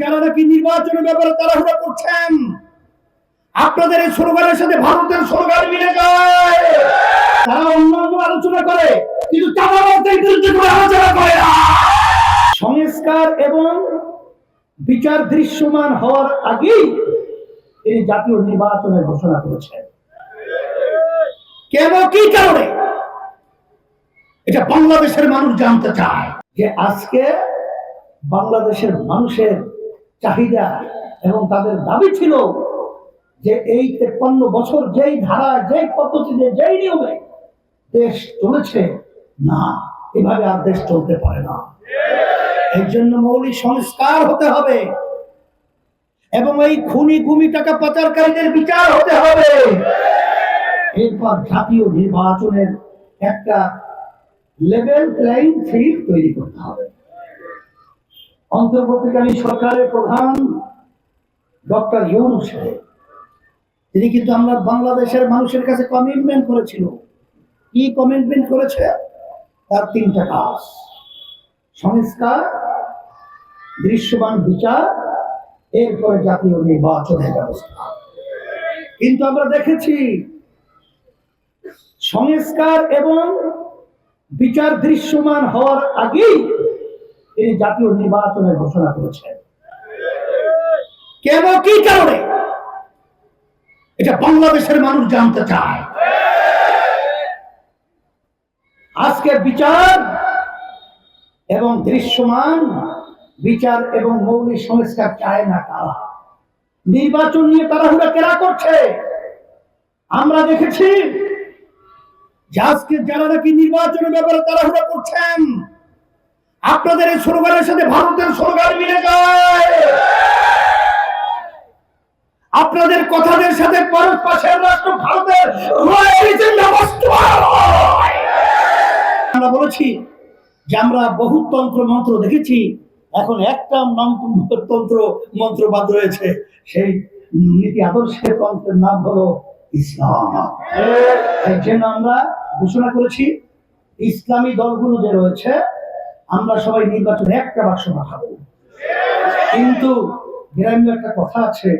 যারা নাকি নির্বাচনের ব্যাপারে তাড়াহুড়া করছেন, আপনাদের এই সাথে ভারতের মিলে যায়। তারা অন্যান্য আলোচনা করে, কিন্তু সংস্কার এবং বিচার দৃশ্যমান হওয়ার আগেই তিনি জাতীয় নির্বাচনের ঘোষণা করেছেন। কেন? কি কারণে? এটা বাংলাদেশের মানুষ জানতে চায় যে আজকে বাংলাদেশের মানুষের চাহিদা এবং তাদের দাবি ছিল যে এই তেপ্পান্ন বছর যেই ধারা, যেই পদ্ধতিতে, যেই নিয়মে দেশ চলেছে, না, এভাবে আর দেশ চলতে পারে না। এর জন্য মৌলিক সংস্কার হতে হবে এবং এই খুনি গুমি টাকা পাচারকারীদের বিচার হতে হবে। এরপর জাতীয় নির্বাচনের একটা লেভেল প্লেইং ফিল্ড তৈরি করতে হবে। অন্তর্বর্তীকালীন সরকারের প্রধান ডক্টর ইউনু সাহেব, তিনি কিন্তু আমরা বাংলাদেশের মানুষের কাছে কমিটমেন্ট করেছিল। কি কমিটমেন্ট করেছে? তার তিনটা কাজ। সংস্কার, দৃশ্যমান বিচার, এরপরে জাতীয় নির্বাচনের ব্যবস্থা। কিন্তু আমরা দেখেছি, সংস্কার এবং বিচার দৃশ্যমান হওয়ার আগেই তিনি জাতীয় নির্বাচনের ঘোষণা করেছেন কেন? কি কারণে? এটা বাংলাদেশের মানুষ জানতে চায়। আজকে বিচার এবং দৃশ্যমান বিচার এবং মৌলিক সংস্কার চায় না তারা। নির্বাচন নিয়ে তাড়াহুড়া কেরা করছে? আমরা দেখেছি যারা নাকি নির্বাচনের ব্যাপারে তাড়াহুড়া করছেন আপনাদের এই স্লোগানের সাথে ভারতের স্লোগান মিলে যায় আপনাদের কথাদের সাথে পরশ পাশের রাষ্ট্র ভারতের। আমরা বলেছি যে আমরা বহু তন্ত্র মন্ত্র দেখেছি, এখন একটা তন্ত্র মন্ত্র বাদ রয়েছে, সেই নীতি আদর্শের তন্ত্রের নাম হলো ইসলাম এর জন্য আমরা ঘোষণা করেছি, ইসলামী দলগুলো যে রয়েছে আমরা সবাই নির্বাচনে একটা বাক্স পাঠাবো কিন্তু গ্রামীণ একটা কথা আছে,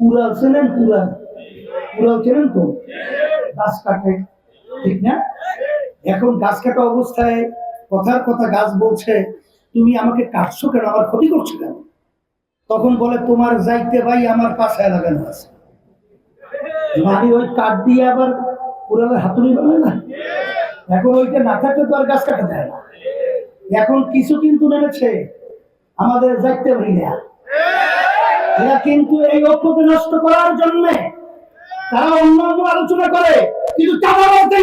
কুড়াল চেনেন কুড়াল? কুড়াল চেনেন তো? গাছ কাটে, ঠিক না? এখন গাছ কাটা অবস্থায় কথার কথা গাছ বলছে, তুমি আমাকে কাটছো কেন? আমার ক্ষতি করছ কেন? তখন বলে, তোমার যাইতে ভাই আমার পাশায় লাগানো আছে। মানে ওই কাঠ দিয়ে আবার কুড়ালের হাতুড়ি বানায় না? এখন ওইটা না থাকলে তো আর গাছ কাটা যায় না। এখন কিছু কিন্তু নেমেছে। আমাদের যাইতে ভাইরা এরা কিন্তু এই ঐক্যকে নষ্ট করার জন্য তারা অন্যান্য আলোচনা করে, কিন্তু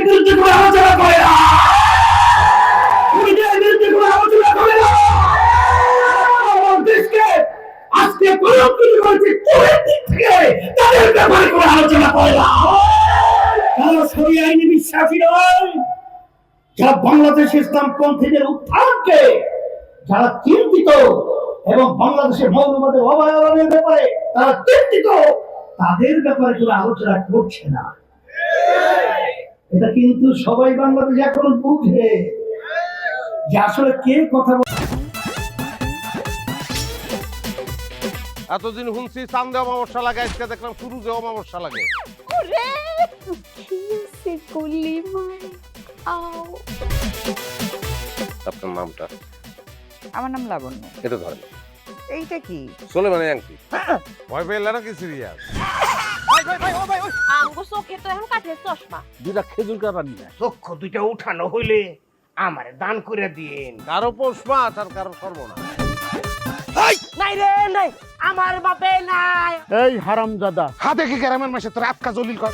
বিরুদ্ধে কোনো আলোচনা করে না। আলোচনা করে না। তাদের ব্যাপারে কোনো আলোচনা করে না। তারা সরি আইনি বিশ্বাসী নয়। যারা বাংলাদেশ ইসলাম পন্থীদের উত্থানকে যারা চিন্তিত এবং বাংলাদেশের মৌলবাদের অবহেলনের ব্যাপারে তারা চিন্তিত তাদের ব্যাপারে কোনো আলোচনা করছে না। এটা কিন্তু সবাই বাংলাদেশ এখন বুঝে যে আসলে কে কথা বলে। এতদিন শুনছি চান্দে অমাবস্যা লাগে আজকে দেখলাম শুরুতে অমাবস্যা লাগে। আপনার নামটা? আমার নাম লাবণ্য। এটা ধরেন। এইটা কি? চলে মানে আংটি ভয় পেলে নাকি সিরিয়াস আমগো চোখে তো এখন কাঠের চশমা। দুটা খেজুর কাটা নিয়ে চক্ষু দুইটা উঠানো হইলে আমারে দান করে দিন। কারও পৌষ মাস কারও সর্বনাশ। নাই রে নাই। আমার বাপে নাই। এই হারামজাদা। হাতে কি গ্রামের মাসে তোর আটকা জলিল কর?